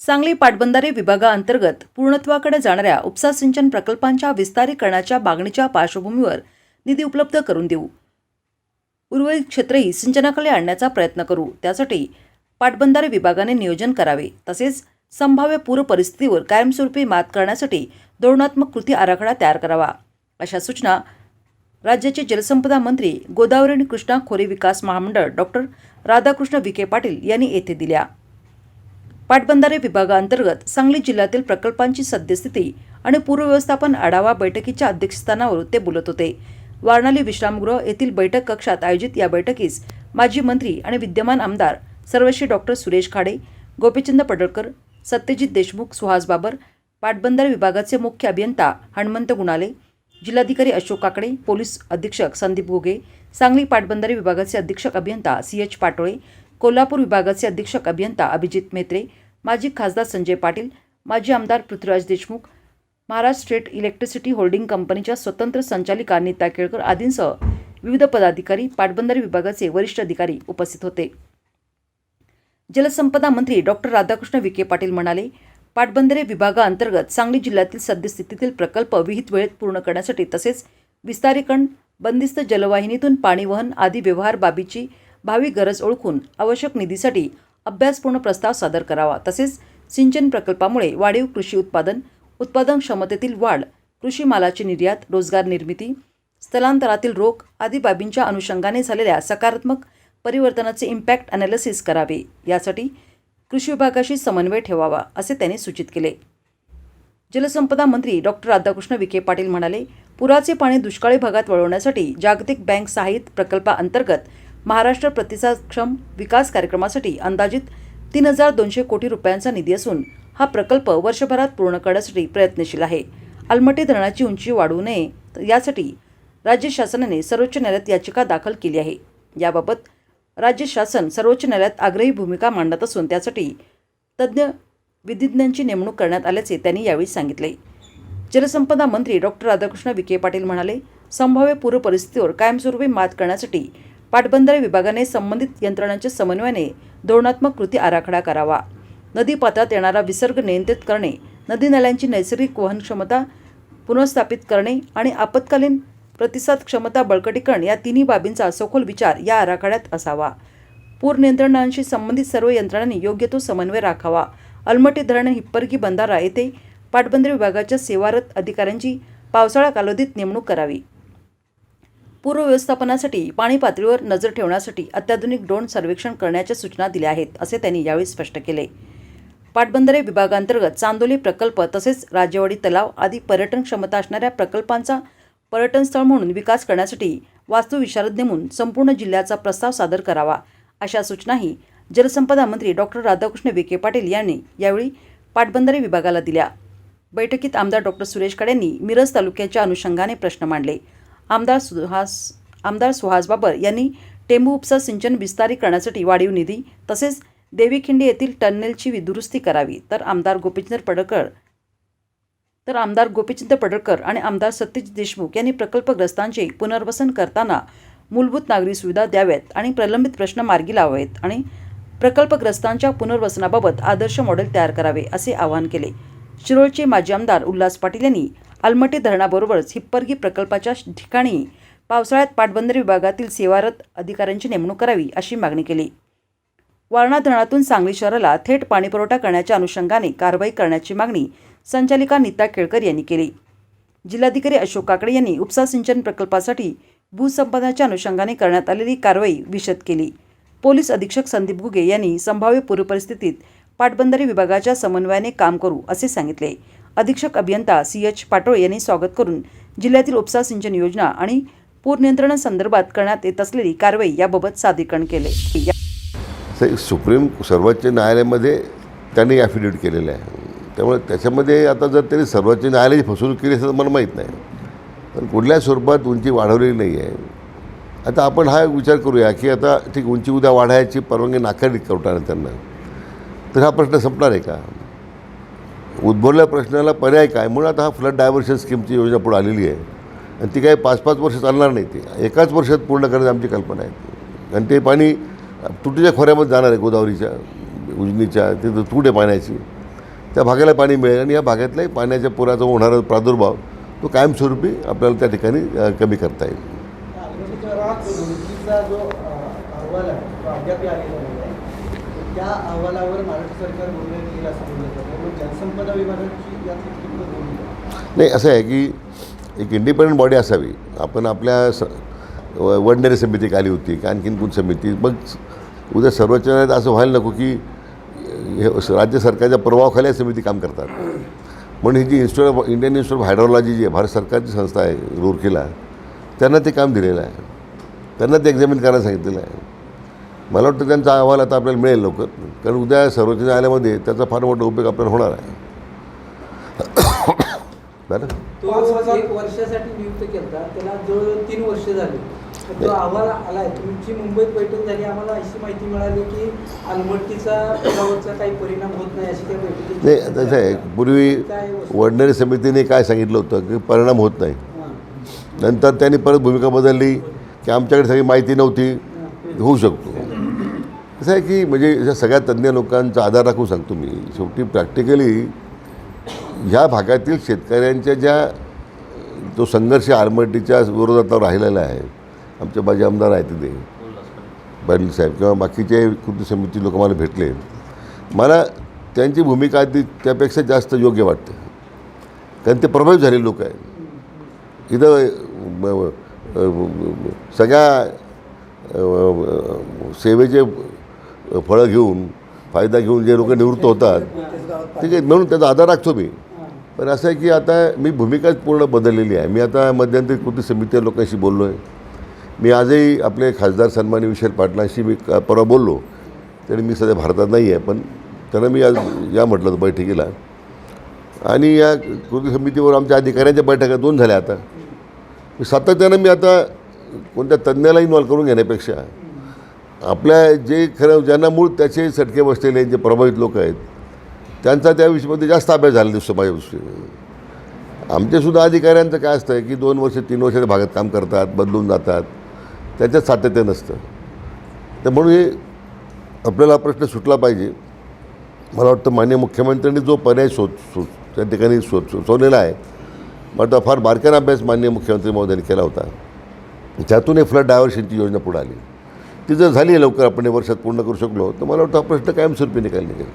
सांगली पाटबंधारे विभागाअंतर्गत पूर्णत्वाकडे जाणाऱ्या उपसा सिंचन प्रकल्पांच्या विस्तारीकरणाच्या मागणीच्या पार्श्वभूमीवर निधी उपलब्ध करून देऊ. उर्वरित क्षेत्रही सिंचनाखाली आणण्याचा प्रयत्न करू. त्यासाठी पाटबंधारे विभागाने नियोजन करावे. तसेच संभाव्य पूर परिस्थितीवर कायमस्वरूपी मात करण्यासाठी धोरणात्मक कृती आराखडा तयार करावा. अशा सूचना राज्याचे जलसंपदा मंत्री गोदावरी आणि कृष्णा खोरे विकास महामंडळ डॉक्टर राधाकृष्ण विखे पाटील यांनी येथे दिल्या. पाटबंधारे विभागाअंतर्गत सांगली जिल्ह्यातील प्रकल्पांची सद्यस्थिती आणि पूर्वव्यवस्थापन आढावा बैठकीच्या अध्यक्षस्थानावर ते बोलत होते. वारणाली विश्रामगृह येथील बैठक कक्षात आयोजित या बैठकीस माजी मंत्री आणि विद्यमान आमदार सर्वश्री डॉक्टर सुरेश खाडे गोपीचंद पडळकर सत्यजित देशमुख सुहास बाबर पाटबंधारे विभागाचे मुख्य अभियंता हणमंत गुणाले जिल्हाधिकारी अशोक काकडे पोलीस अधीक्षक संदीप घोगे सांगली पाटबंधारे विभागाचे अधीक्षक अभियंता सी एच पाटोळे कोल्हापूर विभागाचे अधीक्षक अभियंता अभिजित मेत्रे माजी खासदार संजय पाटील माजी आमदार Prithviraj Deshmukh Maharashtra state electricity holding कंपनीच्या स्वतंत्र संचालिका नीता केळकर आदींसह विविध पदाधिकारी पाटबंधारे विभागाचे वरिष्ठ अधिकारी उपस्थित होते. जलसंपदा मंत्री डॉक्टर राधाकृष्ण विखे पाटील म्हणाले पाटबंधारे विभागाअंतर्गत सांगली जिल्ह्यातील सद्यस्थितीतील प्रकल्प विहित वेळेत पूर्ण करण्यासाठी तसेच विस्तारीकरण बंदिस्त जलवाहिनीतून पाणी वहन आदी व्यवहार बाबीची भावी गरज ओळखून आवश्यक निधीसाठी अभ्यासपूर्ण प्रस्ताव सादर करावा. तसेच सिंचन प्रकल्पामुळे वाढीव कृषी उत्पादन उत्पादन क्षमतेतील वाढ कृषी मालाची निर्यात रोजगार निर्मिती स्थलांतरातील रोग आदी बाबींच्या अनुषंगाने झालेल्या सकारात्मक परिवर्तनाचे इम्पॅक्ट अनालिसिस करावे. यासाठी कृषी विभागाशी समन्वय ठेवावा असे त्यांनी सूचित केले. जलसंपदा मंत्री डॉक्टर राधाकृष्ण विखे पाटील म्हणाले पुराचे पाणी दुष्काळी भागात वळवण्यासाठी जागतिक बँक सहाय्यित प्रकल्पाअंतर्गत महाराष्ट्र प्रतिसादक्षम विकास कार्यक्रमासाठी अंदाजित तीन हजार दोनशे कोटी रुपयांचा निधी असून हा प्रकल्प वर्षभरात पूर्ण करण्यासाठी प्रयत्नशील आहे. अलमटी धरणाची उंची वाढू नये यासाठी राज्य शासनाने सर्वोच्च न्यायालयात याचिका दाखल केली आहे. याबाबत राज्य शासन सर्वोच्च न्यायालयात आग्रही भूमिका मांडत असून त्यासाठी तज्ज्ञ विधिज्ञांची नेमणूक करण्यात आल्याचे त्यांनी यावेळी सांगितले. जलसंपदा मंत्री डॉक्टर राधाकृष्ण विखे पाटील म्हणाले संभाव्य पूर परिस्थितीवर कायमस्वरूपी मात करण्यासाठी पाटबंधारे विभागाने संबंधित यंत्रणांच्या समन्वयाने धोरणात्मक कृती आराखडा करावा. नदी पात्रात येणारा विसर्ग नियंत्रित करणे नदी नाल्यांची नैसर्गिक वहन क्षमता पुनर्स्थापित करणे आणि आपत्कालीन प्रतिसाद क्षमता बळकटीकरण या तिन्ही बाबींचा सखोल विचार या आराखड्यात असावा. पूर नियंत्रणांशी संबंधित सर्व यंत्रणांनी योग्य तो समन्वय राखावा. अलमटी धरण हिप्परगी बंधारा येथे पाटबंदर विभागाच्या सेवारत अधिकाऱ्यांची पावसाळा कालावधीत नेमणूक करावी. पूर्व व्यवस्थापनासाठी पाणी पातळीवर नजर ठेवण्यासाठी अत्याधुनिक ड्रोन सर्वेक्षण करण्याच्या सूचना दिल्या आहेत असे त्यांनी यावेळी स्पष्ट केले. पाटबंधारे विभागांतर्गत चांदोली प्रकल्प तसेच राजेवाडी तलाव आदी पर्यटन क्षमता असणाऱ्या प्रकल्पांचा पर्यटन स्थळ म्हणून विकास करण्यासाठी वास्तुविशारद नेमून संपूर्ण जिल्ह्याचा प्रस्ताव सादर करावा अशा सूचनाही जलसंपदा मंत्री डॉक्टर राधाकृष्ण विखे पाटील यांनी यावेळी पाटबंधारे विभागाला दिल्या. बैठकीत आमदार डॉक्टर सुरेश काड यांनी मिरज तालुक्याच्या अनुषंगाने प्रश्न मांडले. आमदार सुहास आमदार सुहास बाबर यांनी टेंबू उपसा सिंचन विस्तारीकरणासाठी वाढीव निधी तसेच देवीखिंडी येथील टनेलची दुरुस्ती करावी. तर आमदार गोपीचंद्र पडळकर तर आमदार गोपीचंद पडळकर आणि आमदार सत्यजित देशमुख यांनी प्रकल्पग्रस्तांचे पुनर्वसन करताना मूलभूत नागरी सुविधा द्याव्यात आणि प्रलंबित प्रश्न मार्गी लावावेत आणि प्रकल्पग्रस्तांच्या पुनर्वसनाबाबत आदर्श मॉडेल तयार करावे असे आवाहन केले. शिरोळचे माजी आमदार उल्हास पाटील यांनी आलमटी धरणाबरोबरच हिप्परगी प्रकल्पाच्या ठिकाणी पावसाळ्यात पाटबंदर विभागातील सेवारत अधिकाऱ्यांची नेमणूक करावी अशी मागणी केली. वारणा धरणातून सांगली शहराला थेट पाणीपुरवठा करण्याच्या अनुषंगाने कारवाई करण्याची मागणी संचालिका नीता केळकर यांनी केली. जिल्हाधिकारी अशोक काकडे यांनी उपसा सिंचन प्रकल्पासाठी भूसंपादनाच्या अनुषंगाने करण्यात आलेली कारवाई विशद केली. पोलीस अधीक्षक संदीप घुगे यांनी संभाव्य पूरपरिस्थितीत पाटबंधारे विभागाच्या समन्वयाने काम करू असे सांगितले. अधीक्षक अभियंता सी एच पाटोळे यांनी स्वागत करून जिल्ह्यातील उपसा सिंचन योजना आणि पूर नियंत्रणासंदर्भात करण्यात येत असलेली कारवाई याबाबत सादरीकरण केले. या- सुप्रीम सर्वोच्च न्यायालयामध्ये त्यांनी ॲफिडेविट केलेलं आहे. त्यामुळे त्याच्यामध्ये आता जर त्यांनी सर्वोच्च न्यायालयाची फसवणूक केली असेल मला माहीत नाही. पण कुठल्या स्वरूपात उंची वाढवलेली नाही आहे. आता आपण हा विचार करूया की आता ठीक उंची उद्या वाढायची परवानगी नाकारली करताना त्यांना. तर हा प्रश्न संपणार आहे का? उद्भवलेल्या प्रश्नाला पर्याय काय? म्हणून आता हा फ्लड डायव्हर्शन स्कीमची योजना पुढे आलेली आहे. आणि ती काही पाच पाच वर्ष चालणार नाही. ती एकाच वर्षात पूर्ण करण्याची आमची कल्पना आहे. आणि ते पाणी तुटीच्या खोऱ्यामध्ये जाणार आहे गोदावरीच्या उजनीच्या तिथं तूट आहे पाण्याची. त्या भागाला पाणी मिळेल आणि या भागातलाही पाण्याच्या पुराचा होणारा प्रादुर्भाव तो कायमस्वरूपी आपल्याला त्या ठिकाणी कमी करता येईल. त्या अहवालावर महाराष्ट्र सरकार बोलणं येईल असं बोललं जातं मग जलसंपदा विभागाची नाही असं आहे की एक इंडिपेंडंट बॉडी असावी. आपण आपल्या स व- समिती आली होती की आणखीन कोण समिती? मग उद्या सर्वोच्च न्यायालयात असं व्हायला नको की हे राज्य सरकारच्या प्रभावाखाली या समिती काम करतात. म्हणून ही जी institute of Indian institute of hydrology जी आहे भारत सरकारची संस्था आहे रुरकीला त्यांना ते काम दिलेलं आहे. त्यांना ते एक्झामिन करायला सांगितलेलं आहे. मला वाटतं त्यांचा अहवाल आता आपल्याला मिळेल लवकर. कारण उद्या सर्वोच्च न्यायालयामध्ये त्याचा फार मोठा उपयोग आपल्याला होणार आहे. नाही तसं आहे. पूर्वी वडनेरी समितीने काय सांगितलं होतं की परिणाम होत नाही. नंतर त्यांनी परत भूमिका बदलली की आमच्याकडे सगळी माहिती नव्हती. होऊ शकतो. कसं आहे की म्हणजे या सगळ्या तज्ज्ञ लोकांचा आधार राखून सांगतो मी शेवटी प्रॅक्टिकली ह्या भागातील शेतकऱ्यांच्या ज्या जो संघर्ष आरमटीच्या विरोधात राहिलेला आहे आमचे माझे आमदार आहेत तिथे. पाटील साहेब किंवा बाकीचे कृती समिती लोक मला भेटले. मला त्यांची भूमिका ती त्यापेक्षा जास्त योग्य वाटते. कारण ते प्रभावित झालेले लोक आहेत. इथं सगळ्या सेवेचे फळं घेऊन फायदा घेऊन जे लोक निवृत्त होतात ठीक आहे म्हणून त्याचा आधार राखतो मी. पण असं आहे की आता मी भूमिकाच पूर्ण बदललेली आहे. मी आता मध्यंतरी कृती समिती लोकांशी बोललो आहे मी आजही आपले खासदार सन्मानी विशाल पाटलांशी मी परवा बोललो. तरी मी सध्या भारतात नाही आहे पण त्यांना मी आज या म्हटलं होतं बैठकीला. आणि या कृती समितीवर आमच्या अधिकाऱ्यांच्या बैठका दोन झाल्या आता. सातत्यानं मी आता कोणत्या तज्ज्ञाला इन्व्हॉल्व करून घेण्यापेक्षा आपल्या जे खरं ज्यांना मूळ त्याचे सटके बसलेले जे प्रभावित लोक आहेत त्यांचा त्या विषयामध्ये जास्त अभ्यास झाला दिसतो माझ्या दृष्टीने. आमच्यासुद्धा अधिकाऱ्यांचं काय असतं की दोन वर्ष तीन वर्ष भागात काम करतात बदलून जातात. त्याच्यात सातत्य नसतं. तर म्हणून हे आपल्याला प्रश्न सुटला पाहिजे. मला वाटतं मान्य मुख्यमंत्र्यांनी जो पर्याय शोध शोध त्या ठिकाणी शोध सुचवलेला आहे मला फार बारकाईने अभ्यास मान्य मुख्यमंत्री महोदयांनी केला होता. त्यातून एक फ्लड डायव्हर्शनची योजना पुढे आली. ती जर झाली लवकर आपण या वर्षात पूर्ण करू शकलो तर मला वाटतं हा प्रश्न कायमस्वरूपी निकाल निघेल.